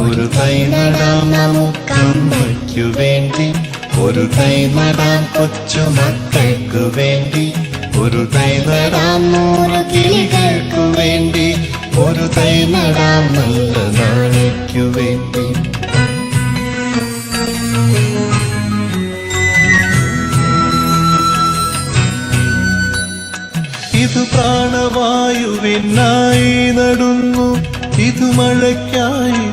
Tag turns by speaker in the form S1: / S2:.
S1: ഒരു തൈ നടാം നമുക്കമ്മയ്ക്കു വേണ്ടി. ഒരു തൈ നടാം കൊച്ചു മക്കൾക്കു വേണ്ടി. ഒരു തൈ നടാം നൂറ് കിളികൾക്കു വേണ്ടി. ഒരു തൈ നടാം നല്ല നാളേക്കു വേണ്ടി. ഇത് പ്രാണവായുവിനായി നടുന്നു. ഇത് മഴയ്ക്കായി